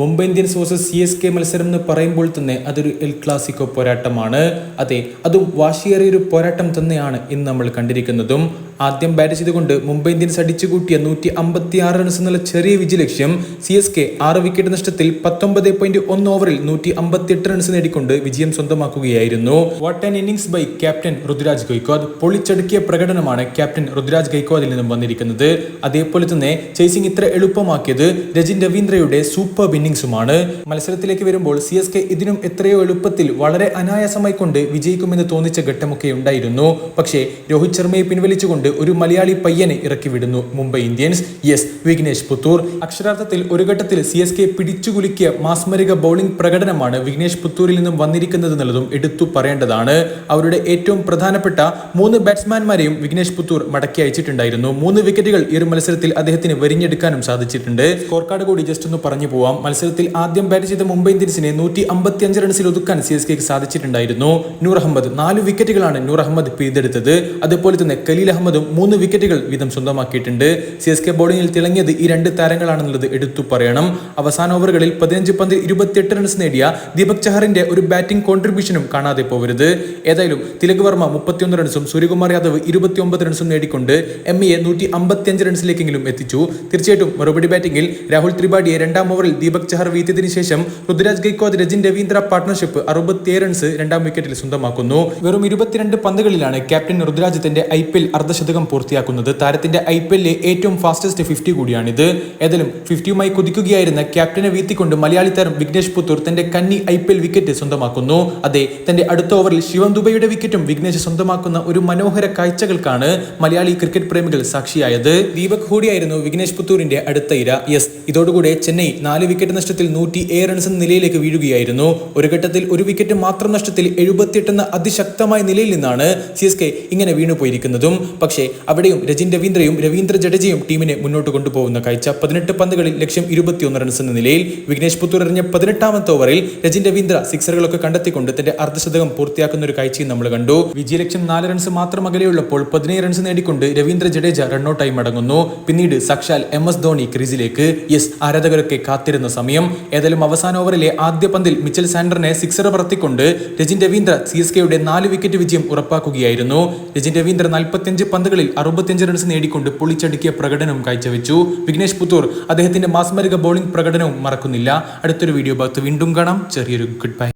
Mumbai Indians versus C S K മത്സരം എന്ന് പറയുമ്പോൾ തന്നെ അതൊരു എൽ ക്ലാസിക്കോ പോരാട്ടമാണ്. അതെ അതും വാശിയേറിയൊരു പോരാട്ടം തന്നെയാണ് ഇന്ന് നമ്മൾ കണ്ടിരിക്കുന്നതും. ആദ്യം ബാറ്റ് ചെയ്തുകൊണ്ട് മുംബൈ ഇന്ത്യൻസ് അടിച്ചു കൂട്ടിയ നൂറ്റി അമ്പത്തി ആറ് റൺസ് എന്നുള്ള ചെറിയ വിജയ ലക്ഷ്യം സി എസ് കെ ആറ് വിക്കറ്റ് നഷ്ടത്തിൽ പത്തൊമ്പത് പോയിന്റ് ഒന്ന് ഓവറിൽ നൂറ്റി അമ്പത്തി എട്ട് റൺസ് നേടിക്കൊണ്ട് വിജയം സ്വന്തമാക്കുകയായിരുന്നു. What an innings by captain Ruturaj Gaikwad പൊളിച്ചടുക്കിയ പ്രകടനമാണ് ക്യാപ്റ്റൻ ഋതുരാജ് ഗൈക്വാദിൽ നിന്നും വന്നിരിക്കുന്നത്. അതേപോലെ തന്നെ ചേസിംഗ് ഇത്ര എളുപ്പമാക്കിയത് രജിൻ രവീന്ദ്രയുടെ സൂപ്പർ ഇന്നിംഗ്സുമാണ് മത്സരത്തിലേക്ക് വരുമ്പോൾ സി എസ് കെ ഇതിനും എത്രയോ എളുപ്പത്തിൽ വളരെ അനായാസമായി കൊണ്ട് വിജയിക്കുമെന്ന് തോന്നിച്ച ഘട്ടമൊക്കെ ഉണ്ടായിരുന്നു. പക്ഷേ രോഹിത് ശർമ്മയെ പിൻവലിച്ചുകൊണ്ട് ഒരു മലയാളി പയ്യനെ ഇറക്കി വിടുന്നു മുംബൈ ഇന്ത്യൻസ്. യെസ് വിഘ്നേഷ് പുത്തൂർ. അക്ഷരാർത്ഥത്തിൽ ഒരു ഘട്ടത്തിൽ സി എസ് കെ പിടിച്ചുകുലുക്കിയ മാസ്മരിക ബൗളിംഗ് പ്രകടനമാണ് വിഘ്നേഷ് പുത്തൂരിൽ നിന്നും വന്നിരിക്കുന്നത് എന്നുള്ളതും എടുത്തു പറയേണ്ടതാണ്. അവരുടെ ഏറ്റവും പ്രധാനപ്പെട്ട മൂന്ന് ബാറ്റ്സ്മാൻമാരെയും വിഘ്നേഷ് പുത്തൂർ മടക്കി അയച്ചിട്ടുണ്ടായിരുന്നു. മൂന്ന് വിക്കറ്റുകൾ ഈ ഒരു മത്സരത്തിൽ അദ്ദേഹത്തിന് വരിഞ്ഞെടുക്കാനും സാധിച്ചിട്ടുണ്ട്. സ്കോർ കാർഡ് കൂടി ജസ്റ്റ് ഒന്ന് പറഞ്ഞു പോവാം. മത്സരത്തിൽ ആദ്യം ബാറ്റ് ചെയ്ത മുംബൈ ഇന്ത്യൻസിനെ നൂറ്റി അമ്പത്തി അഞ്ച് റൺസിൽ ഒതുക്കാൻ സി എസ് കെക്ക് സാധിച്ചിട്ടുണ്ടായിരുന്നു. നൂർ അഹമ്മദ് നാല് വിക്കറ്റുകളാണ് നൂർ അഹമ്മദ് പിഴുതെടുത്തത് അതുപോലെ തന്നെ കലീൽ അഹമ്മദും മൂന്ന് വിക്കറ്റുകൾ വീതം സ്വന്തമാക്കിയിട്ടുണ്ട്. സി എസ് കെ ബോളിംഗിൽ തിളങ്ങിയത് ഈ രണ്ട് താരങ്ങളാണെന്നുള്ളത് എടുത്തു പറയണം. അവസാന ഓവറുകളിൽ പതിനഞ്ച് പന്തിൽ ഇരുപത്തിയെട്ട് റൺസ് നേടിയ ദീപക് ചഹറിന്റെ ഒരു ബാറ്റിംഗ് കോൺട്രിബ്യൂഷനും കാണാതെ പോകരുത് ഏതായാലും തിലക് വർമ്മ മുപ്പത്തിയൊന്ന് റൺസും സൂര്യകുമാർ യാദവ് ഇരുപത്തിയൊമ്പത് റൺസും നേടിക്കൊണ്ട് എം ഇയെ നൂറ്റി അമ്പത്തിയഞ്ച് റൺസിലേക്കെങ്കിലും എത്തിച്ചു. തീർച്ചയായിട്ടും മറുപടി ബാറ്റിംഗിൽ രാഹുൽ ത്രിപാഠിയെ രണ്ടാം ഓവറിൽ ദീപക് ചഹർ വീത്തിയതിനു ശേഷം ഋതുരാജ് ഗൈക്വാദ് രജിൻ രവീന്ദ്ര പാർട്ണർഷിപ്പ് അറുപത്തിയേഴ് റൺസ് രണ്ടാം വിക്കറ്റിൽ സ്വന്തമാക്കുന്നു. വെറും ഇരുപത്തിരണ്ട് പന്തുകളിലാണ് ക്യാപ്റ്റൻ ഋതുരാജ് തന്റെ ഐ പി എൽ അർദ്ധശതകം പൂർത്തിയാക്കുന്നത്. താരത്തിന്റെ ഐ പി എല്ലിലെ ഏറ്റവും ഫാസ്റ്റസ്റ്റ് ഫിഫ്റ്റി കൂടിയാണിത്. ഏതായാലും ഫിഫ്റ്റിയുമായി കുതിക്കുകയായിരുന്ന ക്യാപ്റ്റനെ വീഴ്ത്തിക്കൊണ്ട് മലയാളി താരം വിഘ്നേഷ് പുത്തൂർ തന്റെ കന്നി ഐ പി എൽ വിക്കറ്റ് സ്വന്തമാക്കുന്നു. അതെ തന്റെ അടുത്ത ഓവറിൽ ശിവം ദുബൈയുടെ വിക്കറ്റും വിഘ്നേഷ് സ്വന്തമാക്കുന്ന ഒരു മനോഹര കാഴ്ചകൾക്കാണ് മലയാളി ക്രിക്കറ്റ് പ്രേമികൾ സാക്ഷിയായത്. ദീപക് ഹൂഡിയായിരുന്നു വിഘ്നേഷ് പുത്തൂരിന്റെ അടുത്ത ഇര. യെസ് ഇതോടുകൂടെ ചെന്നൈ നാല് വിക്കറ്റ് നഷ്ടത്തിൽ നൂറ്റി ഏഴ് റൺസ് എന്ന നിലയിലേക്ക് വീഴുകയായിരുന്നു. ഒരു ഘട്ടത്തിൽ ഒരു വിക്കറ്റ് മാത്രം നഷ്ടത്തിൽ എഴുപത്തിയെട്ട് എന്ന അതിശക്തമായ നിലയിൽ നിന്നാണ് സി എസ് കെ ഇങ്ങനെ വീണുപോയിരിക്കുന്നതും പക്ഷേ അവിടെയും രജിൻ രവീന്ദ്രയും രവീന്ദ്ര ജഡേജയും ടീമിനെ മുന്നോട്ട് കൊണ്ടുപോകുന്ന കാഴ്ച പതിനെട്ട് പന്തുകളിൽ ലക്ഷ്യം ഇരുപത്തിയൊന്ന് റൺസ് എന്ന നിലയിൽ. വിഘ്നേഷ് പുത്തൂർ എറിഞ്ഞ പതിനെട്ടാമത്തെ ഓവറിൽ രജിൻ രവീന്ദ്ര സിക്സറുകളൊക്കെ കണ്ടെത്തിക്കൊണ്ട് തന്റെ അർദ്ധശതകം പൂർത്തിയാക്കുന്ന ഒരു കാഴ്ചയും നമ്മൾ കണ്ടു. വിജയലക്ഷ്യം നാല് റൺസ് മാത്രം അകലെയുള്ളപ്പോൾ പതിനേഴ് റൺസ് നേടിക്കൊണ്ട് രവീന്ദ്ര ജഡേജ റണ്ണൌട്ടായി മടങ്ങുന്നു. പിന്നീട് സാക്ഷാൽ എം എസ് ധോണി ക്രീസിലേക്ക്. യെസ് ആരാധകരൊക്കെ കാത്തിരുന്ന സമയം. ഏതായാലും അവസാന ഓവറിലെ ആദ്യ പന്തിൽ മിച്ചൽ സാൻഡറിനെ സിക്സർ പറത്തിക്കൊണ്ട് രജിൻ രവീന്ദ്ര സി എസ് കെയുടെ നാല് വിക്കറ്റ് വിജയം ഉറപ്പാക്കുകയായിരുന്നു. രജിൻ രവീന്ദ്ര നാൽപ്പത്തിയഞ്ച് പന്തുകളിൽ അറുപത്തിയഞ്ച് റൺസ് നേടിക്കൊണ്ട് പൊളിച്ചടുക്കിയ പ്രകടനം കാഴ്ചവെച്ചു. വിഘ്നേഷ് പുത്തൂർ അദ്ദേഹത്തിന്റെ മാസ്മരിക ബോളിംഗ് പ്രകടനവും മറക്കുന്നില്ല. അടുത്തൊരു വീഡിയോ ഭാഗത്ത് വീണ്ടും കാണാം. ചെറിയൊരു ഗുഡ് ബൈ